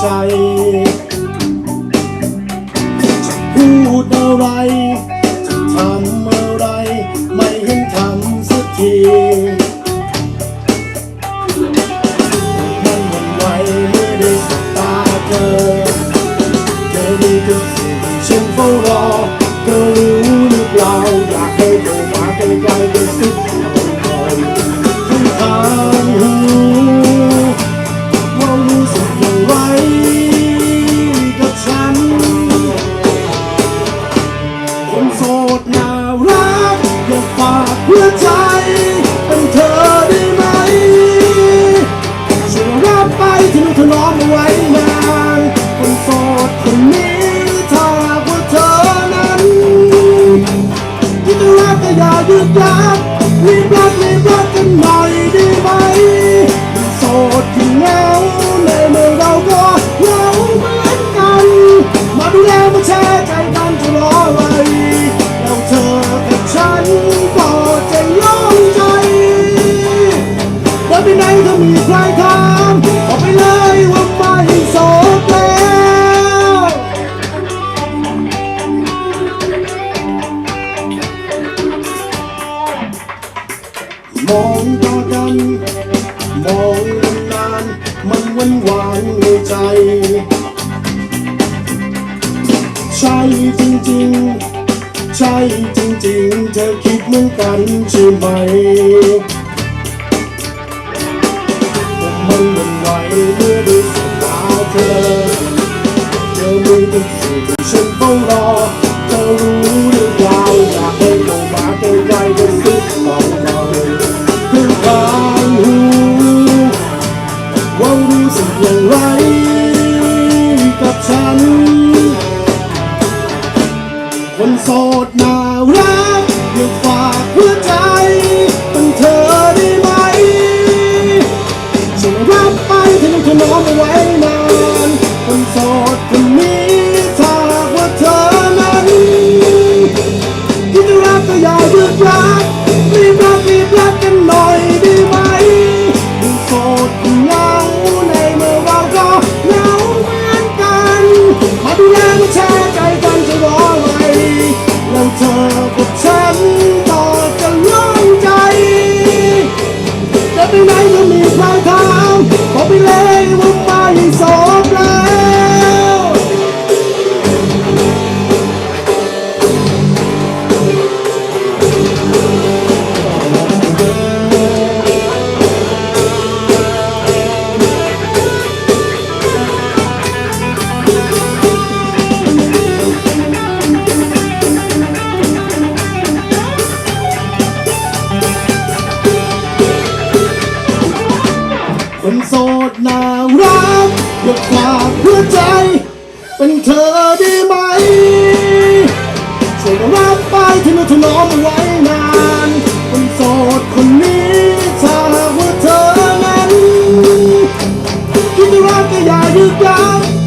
ใจ จะพูดอะไร จะทำอะไร ไม่เห็นทำสักที มันวันไหวเมื่อได้สบตาเธอ เธอนี่คือสิ่งฉันเฝ้ารอเธอรู้หรือเปล่าอยากให้เธอมาใกล้ๆกันสักห คนโสดน่ารักอยากฝากหัวใจเป็นเธอได้ไหมช่วยรับไปที่นุถนอมเอาไว้นานคนโสดคนนี้ถ้าหากว่าเธอนั้นยิ่งรักก็อย่ายึดยักรีบรักรีบรัก มองนานมันหวานหวานในใจ ใช่จริงๆ ใช่จริงๆ เธอคิดเหมือนกันใช่ไหม มันหวั่นไหวเมื่อได้สบตาเธอเธอไมีทุกสิ่งที่ฉันเฝ้ารอ เธอรู้หรือเปล่าอยากให้เข้ามาใกล้ๆกันสักหน่อย คนโสดน่ารักอยากฝากเพื่อใจ เป็นเธอได้ไหมช่วยรับไปที่มือถนอมไว้นาน คนโสดคนนี้ถ้าหากว่าเธอนั้นคิดจะรักก็อย่าหยุดยั้ง